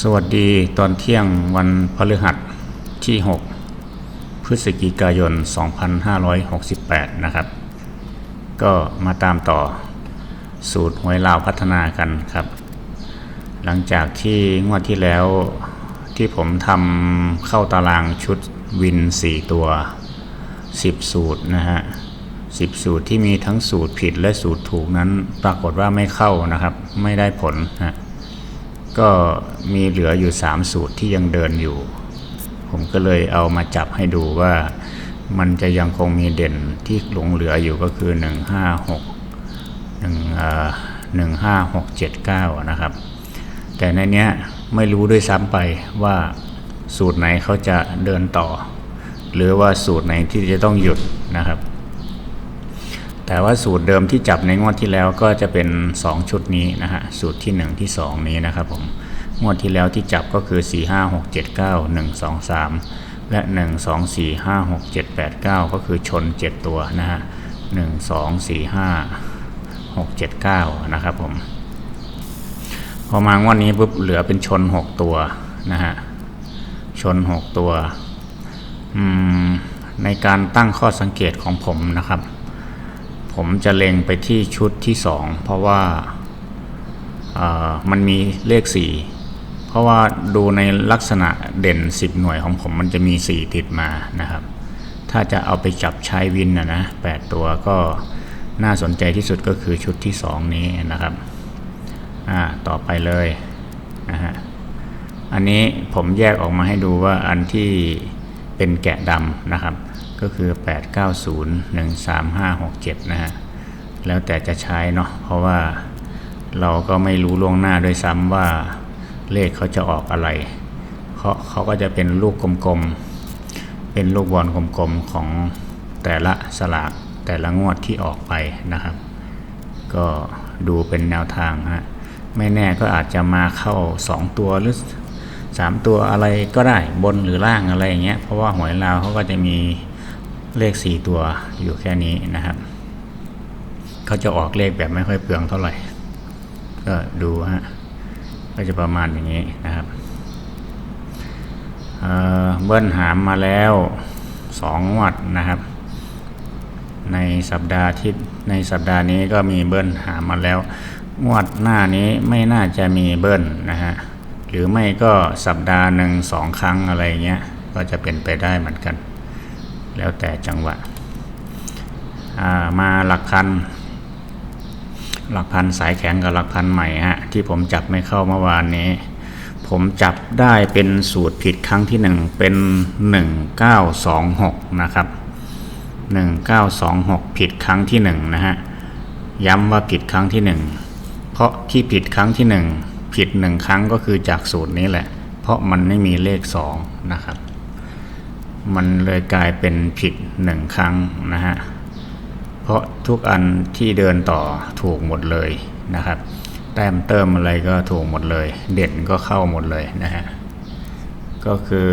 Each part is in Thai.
สวัสดีตอนเที่ยงวันพฤหัสที่ 6 พฤศจิกายน 2568 นะครับ ก็มาตามต่อสูตรหวยลาวพัฒนากันครับ หลังจากที่งวดที่แล้วที่ผมทำเข้าตารางชุดวิน 4 ตัว 10 สูตรนะฮะ 10 สูตรที่มีทั้งสูตรผิดและสูตรถูกนั้นปรากฏว่าไม่เข้านะครับ ไม่ได้ผลฮะ ก็มีเหลืออยู่ 3 สูตรที่ยังเดินอยู่ ผมก็เลยเอามาจับให้ดูว่ามันจะยังคงมีเด่นที่หลงเหลืออยู่ก็คือ 1 5 6 1เอ่อ1 5 6 7 9 นะครับ แต่ในเนี้ยไม่รู้ด้วยซ้ำไปว่าสูตรไหนเขาจะเดินต่อ หรือว่าสูตรไหนที่จะต้องหยุดนะครับ แต่ว่าสูตรเดิมที่จับในงวดที่แล้วก็จะเป็น 2 ชุดนี้นะฮะสูตรที่ 1 ที่ 2 นี้นะครับผมงวดที่แล้วที่จับก็คือ 4 5 6 7 9 1 2 3 และ 1 2 4 5 6 7 8 9 ก็คือชน 7 ตัวนะฮะ1 2 4 5 6 7 9 นะครับผม พอมางวดนี้ปุ๊บเหลือเป็นชน 6 ตัวนะฮะ ชน 6 ตัว ในการตั้งข้อสังเกตของผมนะครับ ผมจะเล็งไปที่ชุดที่ 2 เพราะว่ามันมีเลข 4 เพราะว่าดูในลักษณะเด่น 10 หน่วยของผมมันจะมี 4 ติดมานะครับ ถ้าจะเอาไปจับใช้วินนะนะ8ตัวก็น่าสนใจที่สุดก็คือชุดที่ 2 นี้นะครับต่อไปเลยนะฮะอันนี้ผมแยกออกมาให้ดูว่าอันที่เป็นแกะดำนะครับ ก็คือ 890 13567 นะฮะ แล้วแต่จะใช้เนาะ เพราะว่าเราก็ไม่รู้ล่วงหน้าด้วยซ้ำว่าเลขเขาจะออกอะไรเพราะเขาก็จะเป็นลูกกลมๆ เป็นลูกบอลกลมๆ ของแต่ละสลากแต่ละงวดที่ออกไปนะครับ ก็ดูเป็นแนวทางฮะ ไม่แน่ก็อาจจะมาเข้า 2 ตัวหรือ3 ตัวอะไรก็ได้บนหรือล่างอะไรอย่างเงี้ย เพราะว่าหวยลาวเขาก็จะมี เลข 4 ตัวอยู่แค่นี้นะครับเขาจะออกเลขแบบไม่ค่อยเปลืองเท่าไหร่ ก็ดูฮะก็จะประมาณอย่างนี้นะครับเเบิ้ลหามมาแล้วสองวัดนะครับ ในสัปดาห์ที่ในสัปดาห์นี้ก็มีเบิ้ลหามมาแล้วงวดหน้านี้ไม่น่าจะมีเบิ้ลนะฮะหรือไม่ก็สัปดาห์หนึ่งสองครั้งอะไรเงี้ยก็จะเป็นไปได้เหมือนกัน แล้วแต่จังหวะามาหลักพัน หลักพันสายแข็งกับหลักพันใหม่ฮะที่ผมจับไม่เข้าเมื่อวานนี้ ผมจับได้เป็นสูตรผิดครั้งที่หนึ่งเป็น 1926 นะครับ 1926 ผิดครั้งที่หนึ่งนะฮะ ย้ำว่าผิดครั้งที่หนึ่งเพราะที่ผิดครั้งที่หนึ่งผิดหนึ่งครั้งก็คือจากสูตรนี้แหละ เพราะมันไม่มีเลขสองนะครับ มันเลยกลายเป็นผิดหนึ่งครั้งนะฮะ เพราะทุกอันที่เดินต่อถูกหมดเลยนะครับ แต้มเติมอะไรก็ถูกหมดเลย เด่นก็เข้าหมดเลยนะฮะ ก็คือ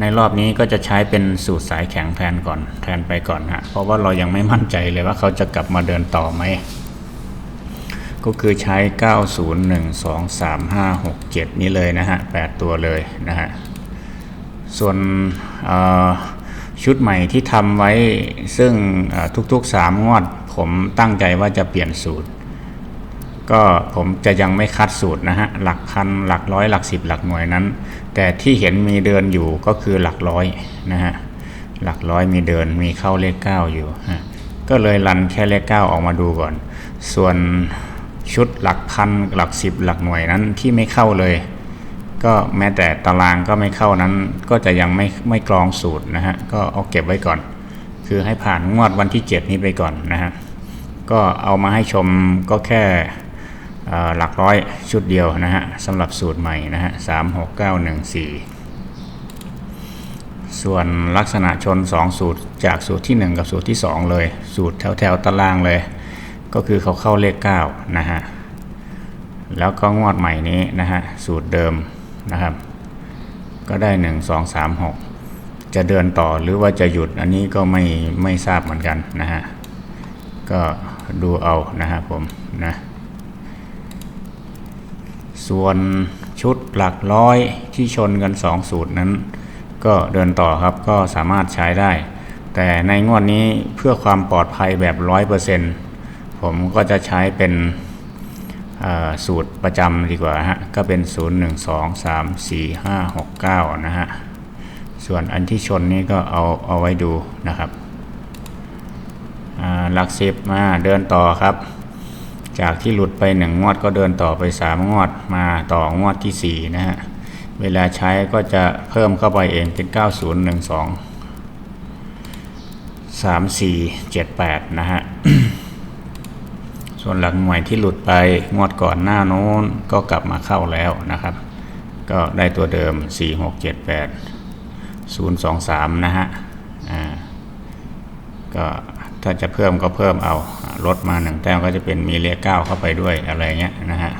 ในรอบนี้ก็จะใช้เป็นสูตรสายแข็งแทนก่อนแทนไปก่อนฮะ เพราะว่าเรายังไม่มั่นใจเลยว่าเขาจะกลับมาเดินต่อไหม ก็คือใช้ 90 1 2 3 5 6 7 นี้เลยนะฮะ 8 ตัวเลยนะฮะ ส่วนชุดใหม่ที่ทำไว้ซึ่งทุกๆ 3 งวด ผมตั้งใจว่าจะเปลี่ยนสูตร ก็ผมจะยังไม่คัดสูตรนะฮะ หลักพันหลักร้อยหลักสิบหลักหน่วยนั้น แต่ที่เห็นมีเดินอยู่ก็คือหลักร้อยนะฮะ หลักร้อยมีเดินมีเข้าเลขเก้าอยู่ ก็เลยรันแค่เลขเก้าออกมาดูก่อน ส่วนชุดหลักพันหลักสิบหลักหน่วยนั้นที่ไม่เข้าเลย ก็แม้แต่ตารางก็ไม่เข้านั้น ก็จะยังไม่ไม่กรองสูตรนะฮะก็เอาเก็บไว้ก่อน คือให้ผ่านงวดวันที่ 7 นี้ไปก่อนนะฮะก็เอามาให้ชมก็แค่หลักร้อยชุดเดียวนะฮะสำหรับสูตรใหม่นะฮะสามหกเก้าหนึ่งสี่ส่วนลักษณะชน 2 สูตรจากสูตรที่ 1 กับสูตรที่ 2 เลย สูตรแถวแถวตารางเลย ก็คือเขาเข้าเลข 9 นะฮะ แล้วก็งวดใหม่นี้นะฮะ สูตรเดิม นะครับ ก็ได้1 2 3 6จะเดินต่อหรือว่าจะหยุดอันนี้ก็ไม่ไม่ทราบเหมือนกันนะฮะ ก็ดูเอานะฮะผมนะส่วนชุดหลักร้อยที่ชนกัน 2 สูตรนั้น ก็เดินต่อครับก็สามารถใช้ได้ แต่ในงวดนี้เพื่อความปลอดภัยแบบ 100%ผมก็จะใช้เป็น สูตรประจำดีกว่าฮะก็เป็น 0 1 2 3 4 5 6 9 นะฮะ ส่วนอันที่ชนนี่ก็เอาเอาไว้ดูนะครับหลักสิบมาเดินต่อครับ จากที่หลุดไปหนึ่งงวดก็เดินต่อไปสามงวดมาต่องวดที่สี่นะฮะ เวลาใช้ก็จะเพิ่มเข้าไปเองเป็น 9012 3478 นะฮะ ส่วนหลักหน่วยที่หลุดไปงวดก่อนหน้าโน้นก็กลับมาเข้าแล้วนะครับ ก็ได้ตัวเดิม 4678 023 นะฮะอ่าก็ถ้าจะเพิ่มก็เพิ่มเอาลดมาหนึ่งแต้มก็จะเป็นมีเลขเก้าเข้าไปด้วยอะไรเงี้ยนะฮะ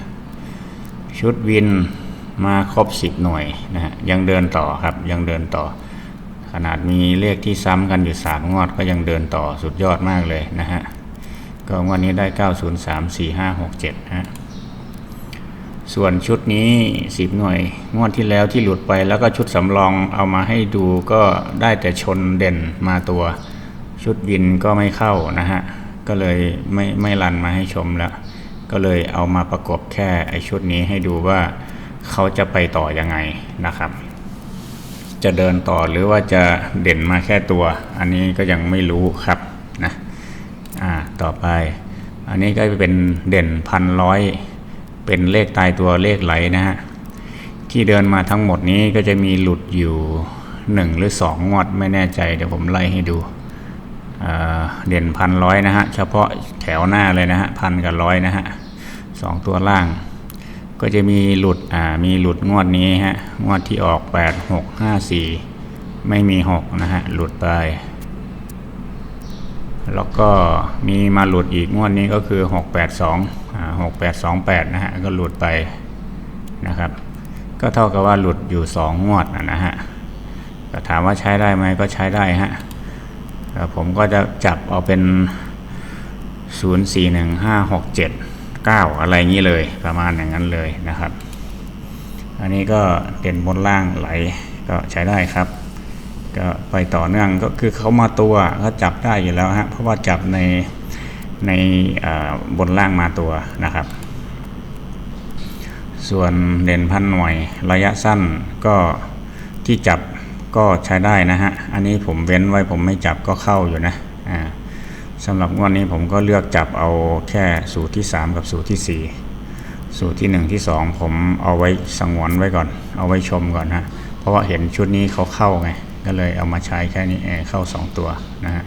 ชุดวินมาครบสิบหน่วยนะฮะยังเดินต่อครับยังเดินต่อ ขนาดมีเลขที่ซ้ำกันอยู่สามงวดก็ยังเดินต่อสุดยอดมากเลยนะฮะ ก็งวันนี้ได้ 903 4 5 6 7 ฮะ ส่วนชุดนี้ 10 หน่วย งวดที่แล้วที่หลุดไปแล้วก็ชุดสำรองเอามาให้ดูก็ได้แต่ชนเด่นมาตัว ชุดวินก็ไม่เข้านะฮะ ก็เลยไม่ไม่รันมาให้ชมแล้ว ก็เลยเอามาประกบแค่ไอชุดนี้ให้ดูว่าเขาจะไปต่อยังไงนะครับจะเดินต่อหรือว่าจะเด่นมาแค่ตัว อันนี้ก็ยังไม่รู้ครับ ต่อไป อันนี้ก็เป็นเด่นพันร้อยเป็นเลขตายตัวเลขไหลนะฮะที่เดินมาทั้งหมดนี้ก็จะมีหลุดอยู่หนึ่งหรือสองงวดไม่แน่ใจเดี๋ยวผมไล่ให้ดูเด่นพันร้อยนะฮะเฉพาะแถวหน้าเลยนะฮะพันกับร้อยนะฮะสองตัวล่าง ก็จะมีหลุดอ่ามีหลุดงวดนี้ฮะงวดที่ออก 8 6 5 4 ไม่มี 6 นะฮะ หลุดไป แล้วก็มีมาหลุดอีกงวดนี้ก็คือ 6 8 2อ่า6 8 2 8 นะฮะ ก็หลุดไปนะครับ ก็เท่ากับว่าหลุดอยู่ 2 งวดนะนะฮะก็ถามว่าใช้ได้ไหมก็ใช้ได้ฮะผมก็จะจับเอาเป็น 0 4 1 5 6 7 9 อะไรงี้เลยประมาณอย่างนั้นเลยนะครับ อันนี้ก็เด่นบนล่างไหลก็ใช้ได้ครับ ก็ไปต่อเนื่องก็คือเขามาตัวก็จับได้อยู่แล้วฮะเพราะว่าจับในในบนล่างมาตัวนะครับ ส่วนเด่นพันหน่วยระยะสั้นก็ที่จับก็ใช้ได้นะฮะ อันนี้ผมเว้นไว้ผมไม่จับก็เข้าอยู่นะอ่าสำหรับงวดนี้ผมก็เลือกจับเอาแค่สูตรที่ 3 กับสูตรที่ 4 สูตรที่ 1 ที่ 2 ผมเอาไว้สงวนไว้ก่อน เอาไว้ชมก่อนฮะเพราะว่าเห็นชุดนี้เขาเข้าไง ก็เลยเอามาใช้แค่นี้เองเข้า 2 ตัวนะฮะ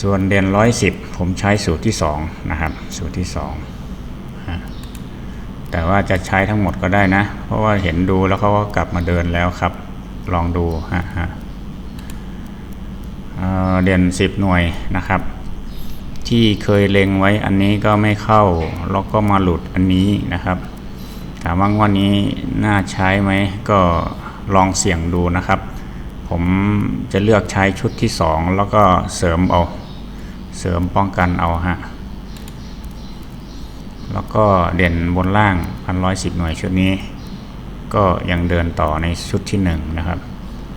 ส่วนเด่น110 ผมใช้สูตรที่ 2 นะครับ สูตรที่ 2 แต่ว่าจะใช้ทั้งหมดก็ได้นะ เพราะว่าเห็นดูแล้วเขาก็กลับมาเดินแล้วครับ ลองดูฮะฮะเอ่อเด่น 10 หน่วยนะครับ ที่เคยเล็งไว้อันนี้ก็ไม่เข้า แล้วก็มาหลุดอันนี้นะครับ ถามว่างวันนี้น่าใช้ไหมก็ ลองเสี่ยงดูนะครับ ผมจะเลือกใช้ชุดที่ 2 แล้วก็เสริมเอา เสริมป้องกันเอาฮะ แล้วก็เด่นบนล่าง 1,110 หน่วยชุดนี้ ก็ยังเดินต่อในชุดที่ 1 นะครับ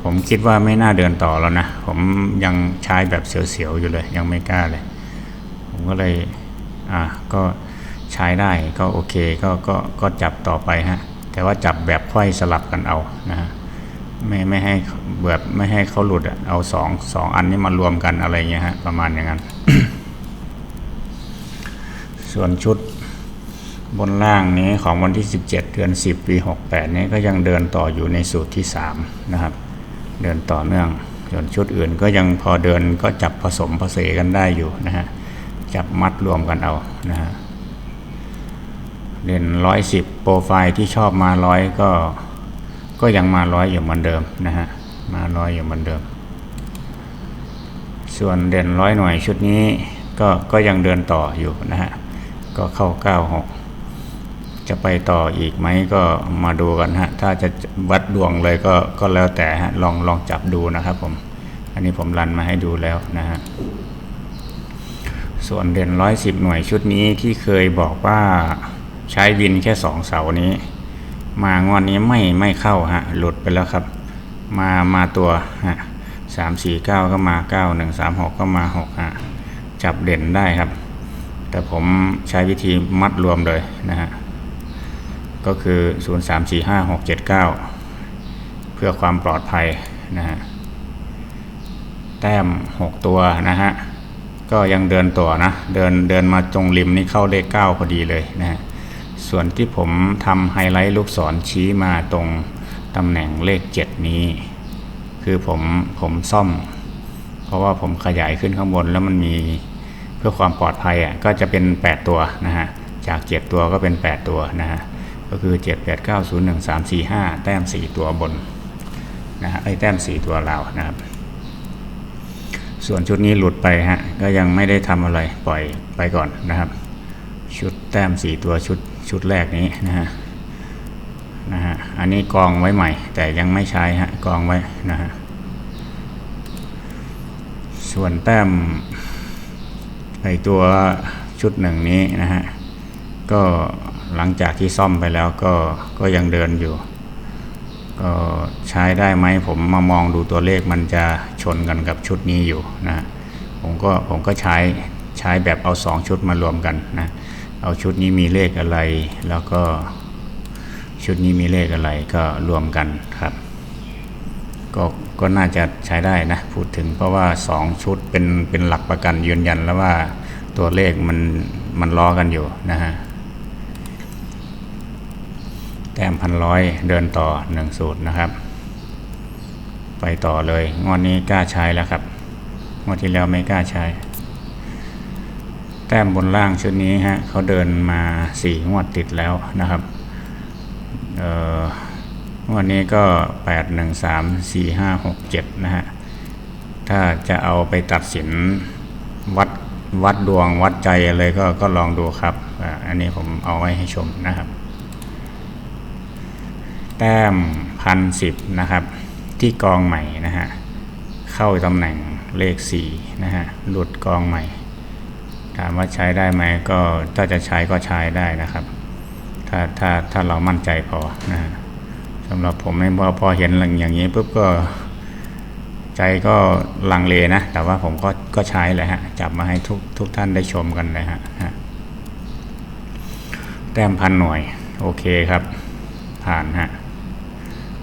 ผมคิดว่าไม่น่าเดินต่อแล้วนะ ผมยังใช้แบบเสียวๆอยู่เลย ยังไม่กล้าเลย ผมก็เลย อ่าก็ใช้ได้ก็โอเคก็ก็ก็จับต่อไปฮะแต่ว่าจับแบบค่อยสลับกันเอานะฮะ ไม่ไม่ให้แบบไม่ให้เขาหลุดอะเอาสองสองอันนี้มารวมกันอะไรเงี้ยฮะประมาณอย่างนั้น ส่วนชุดบนล่างนี้ของวันที่ 17 เดือน 10 ปี 68 นี้ก็ยังเดินต่ออยู่ในสูตรที่ 3 นะครับ เดินต่อเนื่อง ส่วนชุดอื่นก็ยังพอเดินก็จับผสมผสานกันได้อยู่นะฮะจับมัดรวมกันเอานะฮะเด่นร้อยสิบโปรไฟล์ที่ชอบมาร้อยก็ ก็ยังมาร้อยอยู่เหมือนเดิมนะฮะมาร้อยอยู่เหมือนเดิม ส่วนเด่นร้อยหน่วยชุดนี้ก็ก็ยังเดินต่ออยู่นะฮะก็เข้าเก้าหกจะไปต่ออีกไหมก็มาดูกันฮะถ้าจะวัดดวงเลยก็ก็แล้วแต่ฮะลองลองจับดูนะครับผมอันนี้ผมรันมาให้ดูแล้วนะฮะส่วนเด่นร้อยสิบหน่วยชุดนี้ที่เคยบอกว่าใช้วินแค่สองเสานี้ มางวดนี้ไม่ไม่เข้าฮะหลุดไปแล้วครับ มามาตัวฮะสามสี่เก้าก็มาเก้าหนึ่งสามหกก็มาหกฮะจับเด่นได้ครับ แต่ผมใช้วิธีมัดรวมเลยนะฮะก็คือ 0 3 4 5 6 7 9 เพื่อความปลอดภัยนะฮะแต้ม 6 ตัวนะฮะก็ยังเดินต่อนะ เดินเดินมาตรงริมนี่เข้าเลข 9 พอดีเลยนะฮะ ส่วนที่ผมทำไฮไลท์ลูกศรชี้มาตรงตำแหน่งเลข 7 นี้ คือผมผมซ่อม เพราะว่าผมขยายขึ้นข้างบนแล้วมันมีเพื่อความปลอดภัยอะก็จะเป็น 8 ตัวนะฮะจาก 7 ตัวก็เป็น 8 ตัวนะฮะก็คือ 7 8 9 0 1 3 4 5 แต้ม 4 ตัวบนนะฮะไอ้แต้ม 4 ตัวลานะครับ ส่วนชุดนี้หลุดไปฮะก็ยังไม่ได้ทำอะไรปล่อยไปก่อนนะครับ ชุดแต้ม 4 ตัวชุด ชุดแรกนี้นะฮะนะฮะอันนี้กองไว้ใหม่ แต่ยังไม่ใช้ฮะกองไว้นะฮะส่วนแต้มไอตัวชุดหนึ่งนี้นะฮะก็หลังจากที่ซ่อมไปแล้วก็ก็ยังเดินอยู่ ก็ใช้ได้ไหมผมมามองดูตัวเลขมันจะชนกันกับชุดนี้อยู่นะผมก็ผมก็ใช้ใช้แบบเอาสองชุดมารวมกันนะ เอาชุดนี้มีเลขอะไร แล้วก็ชุดนี้มีเลขอะไรก็รวมกันครับก็ก็น่าจะใช้ได้นะ พูดถึงเพราะว่า 2 ชุดเป็นเป็นหลักประกันยืนยันแล้วว่าตัวเลขมันมันล้อกันอยู่นะฮะแต้มพันร้อยเดินต่อหนึ่งสูตรนะครับ ไปต่อเลยงวดนี้กล้าใช้แล้วครับงวดที่แล้วไม่กล้าใช้ แต้มบนล่างชุดนี้ฮะเขาเดินมาสี่งวดติดแล้วนะครับเอองวดนี้ก็แปดหนึ่งสามสี่ห้าหกเจ็ดนะฮะถ้าจะเอาไปตัดสินวัดวัดดวงวัดใจอะไรก็ก็ลองดูครับอันนี้ผมเอาไว้ให้ชมนะครับ แต้มพันสิบนะครับ ที่กองใหม่นะฮะเข้าตำแหน่งเลขสี่นะฮะหลุดกองใหม่ามว่าใช้ได้ไหมก็ถ้าจะใช้ก็ใช้ได้นะครับ ถ้าถ้าถ้าเรามั่นใจพอนะสำหรับผมไม่พอพอเห็นอย่างนี้ปุ๊บก็ใจก็ลังเลนะ แต่ว่าผมก็ก็ใช้เลยฮะ จับมาให้ทุกทุกท่านได้ชมกันเลยฮะฮะแต้มพันหน่วย โอเคครับ ผ่านฮะ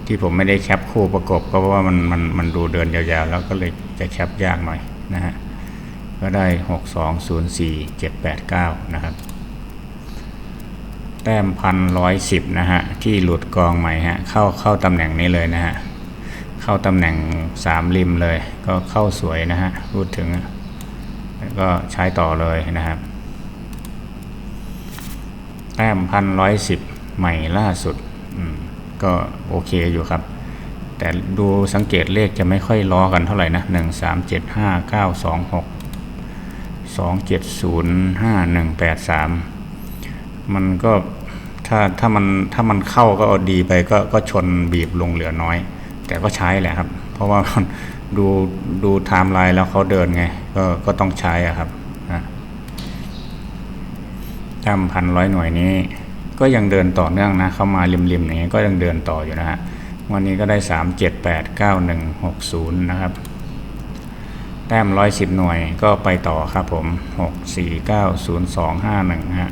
ที่ผมไม่ได้แคปคู่ประกบก็เพราะว่ามันมันมันดูเดินยาวๆ แล้วก็เลยจะแคปยากหน่อยนะฮะ ก็ได้หกสองศูนย์สี่เจ็ดแปดเก้านะครับ แต้มพันร้อยสิบนะฮะ ที่หลุดกองใหม่ฮะ เข้าเข้าตำแหน่งนี้เลยนะฮะ เข้าตำแหน่งสามริมเลย ก็เข้าสวยนะฮะ พูดถึงแล้วก็ใช้ต่อเลยนะครับ แต้มพันร้อยสิบใหม่ล่าสุด ก็โอเคอยู่ครับแต่ดูสังเกตเลขจะไม่ค่อยล้อกันเท่าไหร่นะหนึ่งสามเจ็ดห้าเก้าสองเจ็ดศูนย์ห้าหนึ่งแปดสามมันก็ถ้าถ้ามันถ้ามันเข้าก็เอาดีไปก็ก็ชนบีบลงเหลือน้อย แต่ก็ใช้แหละครับ เพราะว่าดูดูไทม์ไลน์แล้วเขาเดินไง ก็ก็ต้องใช้อะครับจำพันร้อยหน่วยนี้ ก็ยังเดินต่อเนื่องนะเข้ามาริมๆอย่างนี้ก็ยังเดินต่ออยู่นะฮะวันนี้ก็ได้สามเจ็ดแปดเก้าหนึ่งหกศูนย์นะครับ แต้มร้อยสิบหน่วยก็ไปต่อครับผมหกสี่เก้าศูนย์สองห้าหนึ่งฮะ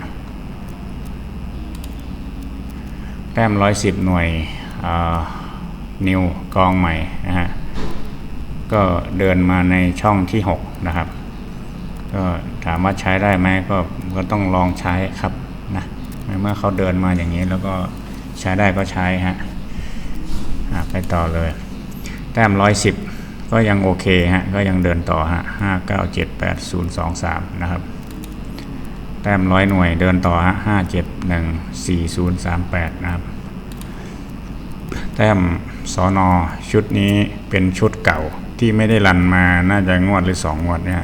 แต้มร้อยสิบหน่วยนิวกองใหม่นะฮะก็เดินมาในช่องที่หกนะครับ ก็ถามว่าใช้ได้ไหมก็ก็ต้องลองใช้ครับนะเมื่อเขาเดินมาอย่างนี้แล้วก็ใช้ได้ก็ใช้ฮะอะไปต่อเลย แต้มร้อยสิบ ก็ยังโอเคฮะ ก็ยังเดินต่อฮะห้าเก้าเจ็ดแปดศูนย์สองสามนะครับ แต้มร้อยหน่วยเดินต่อฮะห้าเจ็ดหนึ่งสี่ศูนย์สามแปดนะครับ แต้มสอนอชุดนี้เป็นชุดเก่าที่ไม่ได้รันมาน่าจะงวดหรือสองงวดเนี่ย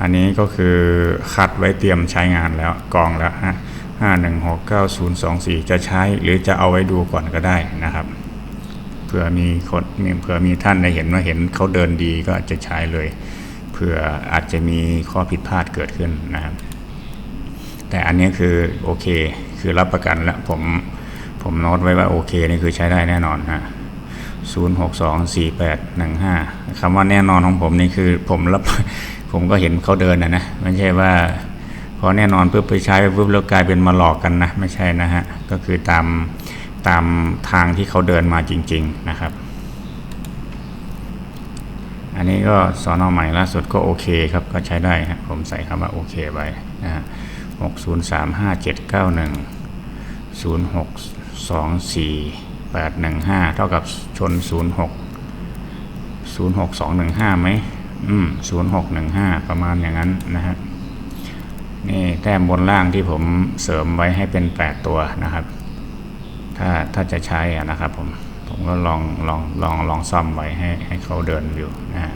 อันนี้ก็คือคัดไว้เตรียมใช้งานแล้วกองแล้วฮะห้าหนึ่งหกเก้าศูนย์สองสี่จะใช้หรือจะเอาไว้ดูก่อนก็ได้นะครับ เผื่อมีคนเผื่อมีท่านได้เห็นว่าเห็นเขาเดินดีก็อาจจะใช้เลยเผื่ออาจจะมีข้อผิดพลาดเกิดขึ้นนะครับ แต่อันนี้คือโอเค คือรับประกันแล้วผมผมโน้ตไว้ว่าโอเคนี่คือใช้ได้แน่นอนฮะศูนย์หกสองสี่แปดหนึ่งห้าคำว่าแน่นอนของผมนี่คือผมรับผมก็เห็นเขาเดินนะนะไม่ใช่ว่าพอแน่นอนปุ๊บไปใช้ปุ๊บแล้วกลายเป็นมาหลอกกันนะ ไม่ใช่นะฮะ ก็คือตาม ตามทางที่เขาเดินมาจริง ๆ นะครับ อันนี้ก็สอนอใหม่ล่าสุดก็โอเคครับ ก็ใช้ได้ฮะผมใส่คำว่าโอเคไปนะฮะหกศูนย์สามห้าเจ็ดเก้าหนึ่งศูนย์หกสองสี่แปดหนึ่งห้าเท่ากับชนศูนย์หกศูนย์หกสองหนึ่งห้าไหมอืมศูนย์หกหนึ่งห้าประมาณอย่างนั้นนะฮะนี่แต้มบนล่างที่ผมเสริมไว้ให้เป็นแปดตัวนะครับ ถ้าถ้าจะใช้นะครับผมผมก็ลองลองลองลองซ่อมไว้ให้ให้เขาเดินอยู่นะ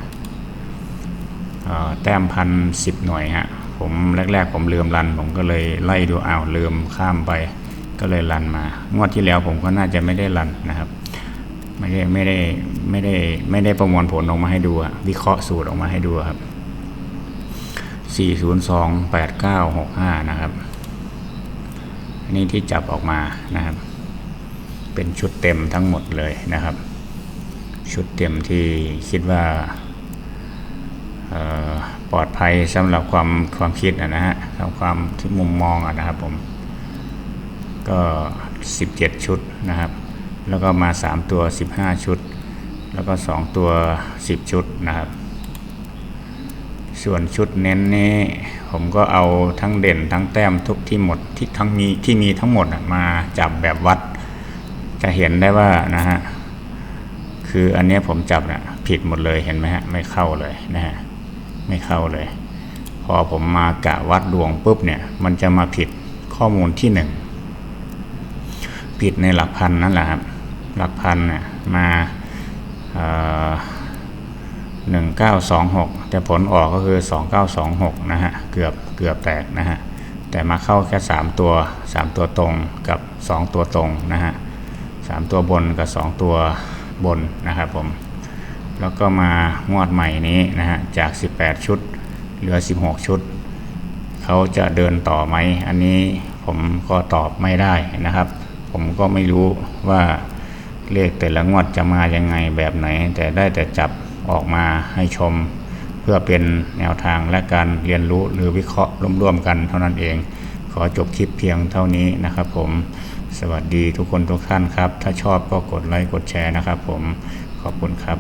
แต้มพันสิบหน่วยฮะผมแรก ๆ ผมลืมรัน ผมก็เลยไล่ดูอ้าวลืมข้ามไปก็เลยรันมางวดที่แล้วผมก็น่าจะไม่ได้รันนะครับ ไม่ได้ไม่ได้ไม่ได้ไม่ได้ประมวลผลออกมาให้ดูวิเคราะห์สูตรออกมาให้ดูครับสี่ศูนย์สองแปดเก้าหกห้านะครับ อันนี้ที่จับออกมานะครับ เป็นชุดเต็มทั้งหมดเลยนะครับ ชุดเต็มที่คิดว่าปลอดภัยสำหรับความความคิดนะฮะสำหรับความที่มุมมองนะครับผมก็ 17 ชุดนะครับ แล้วก็มา 3 ตัว 15 ชุด แล้วก็ 2 ตัว 10 ชุดนะครับ ส่วนชุดเน้นนี้ผมก็เอาทั้งเด่นทั้งแต้มทุกที่หมดที่ทั้งมีที่มีทั้งหมดมาจับแบบวัด จะเห็นได้ว่านะฮะคืออันนี้ผมจับนะผิดหมดเลยเห็นไหมฮะไม่เข้าเลยนะฮะไม่เข้าเลย พอผมมากะวัดดวงปุ๊บเนี่ย มันจะมาผิดข้อมูลที่หนึ่งผิดในหลักพันนั่นแหละครับหลักพันเนี่ยมาหนึ่งเก้าสองหกแต่ผลออกก็คือสองเก้าสองหกนะฮะเกือบเกือบแตกนะฮะแต่มาเข้าแค่สามตัวสามตัวตรงกับสองตัวตรงนะฮะ สามตัวบนกับสองตัวบนนะครับผม แล้วก็มางวดใหม่นี้นะฮะจาก 18 ชุด เหลือ 16 ชุด เขาจะเดินต่อไหม อันนี้ผมก็ตอบไม่ได้นะครับ ผมก็ไม่รู้ว่าเลขแต่ละงวดจะมายังไงแบบไหน แต่ได้แต่จับออกมาให้ชม เพื่อเป็นแนวทางและการเรียนรู้หรือวิเคราะห์ร่วมๆกันเท่านั้นเอง ขอจบคลิปเพียงเท่านี้นะครับผม สวัสดีทุกคนทุกท่านครับ ถ้าชอบก็กดไลค์กดแชร์นะครับผมขอบคุณครับ